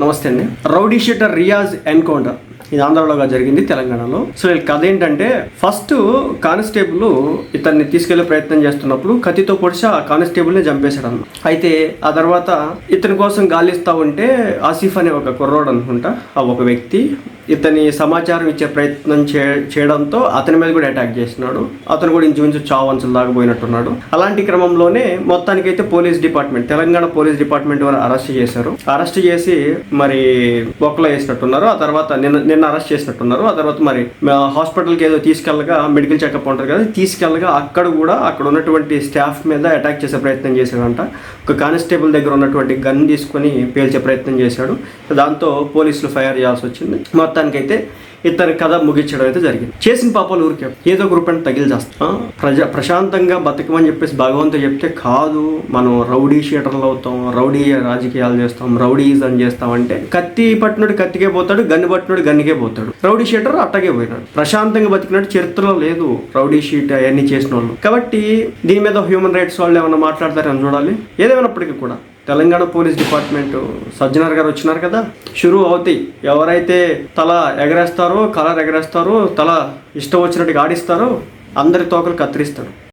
నమస్తే అండి. Rowdy sheeter Riyaz encounter. ఇది ఆంధ్రలోగా జరిగింది తెలంగాణలో. సో ఈ కథ ఏంటంటే ఫస్ట్ కానిస్టేబుల్ ఇతన్ని తీసుకెళ్ళే ప్రయత్నం చేస్తున్నప్పుడు కత్తితో పొడిచి ఆ కానిస్టేబుల్ని చంపేశాడు అన్న అయితే ఆ తర్వాత ఇతని కోసం గాలిస్తా ఉంటే ఆసిఫ్ అనే ఒక కుర్రోడు అనుకుంటా ఆ ఒక వ్యక్తి ఇతని సమాచారం ఇచ్చే ప్రయత్నం చే చేయడంతో అతని మీద కూడా అటాక్ చేసినాడు. అతను కూడా ఇంచుమించు చావంచులు దాకా పోయినట్టున్నాడు. అలాంటి క్రమంలోనే మొత్తానికైతే police department Telangana police department వారు అరెస్ట్ చేశారు. అరెస్ట్ చేసి మరి బొక్కలో వేసినట్టున్నారు. ఆ తర్వాత నిన్న నిన్న అరెస్ట్ చేసినట్టున్నారు. ఆ తర్వాత మరి హాస్పిటల్కి ఏదో తీసుకెళ్ళగా మెడికల్ చెకప్ ఉంటారు కదా తీసుకెళ్ళగా అక్కడ కూడా అక్కడ ఉన్నటువంటి స్టాఫ్ మీద అటాక్ చేసే ప్రయత్నం చేశాడంట. ఒక కానిస్టేబుల్ దగ్గర ఉన్నటువంటి గన్ తీసుకొని పేల్చే ప్రయత్నం చేశాడు. దాంతో పోలీసులు ఫైర్ చేయాల్సి వచ్చింది. మొత్తానికైతే ఇతని కథ ముగించడం అయితే జరిగింది. చేసిన పాపాలు ఊరికే. ఏదో గ్రూప్ అంటే తగిలి చేస్తాం ప్రజా ప్రశాంతంగా బతకమని చెప్పేసి భగవంతుడు చెప్తే కాదు. మనం రౌడీ షీటర్లు అవుతాం రౌడీ రాజకీయాలు చేస్తాం రౌడీజం చేస్తాం అంటే కత్తి పట్టినోడు కత్తికే పోతాడు గన్ను పట్టినోడు గన్నికే పోతాడు. రౌడీ షీటర్ అట్టగే పోయినాడు. ప్రశాంతంగా బతికినట్టు చరిత్రలో లేదు రౌడీ షీట్ అవన్నీ చేసిన వాళ్ళు కాబట్టి దీని మీద హ్యూమన్ రైట్స్ వాళ్ళు ఏమైనా మాట్లాడతారని చూడాలి. ఏదేమైనప్పటికీ కూడా తెలంగాణ పోలీస్ డిపార్ట్మెంట్ సజ్జనార్ గారు వచ్చినారు కదా? షురూ అవుతాయి. ఎవరైతే తల ఎగరేస్తారో కలర్ ఎగరేస్తారో తల ఇష్టం వచ్చినట్టుగా ఆడిస్తారో అందరి తోకలు కత్తిరిస్తారు.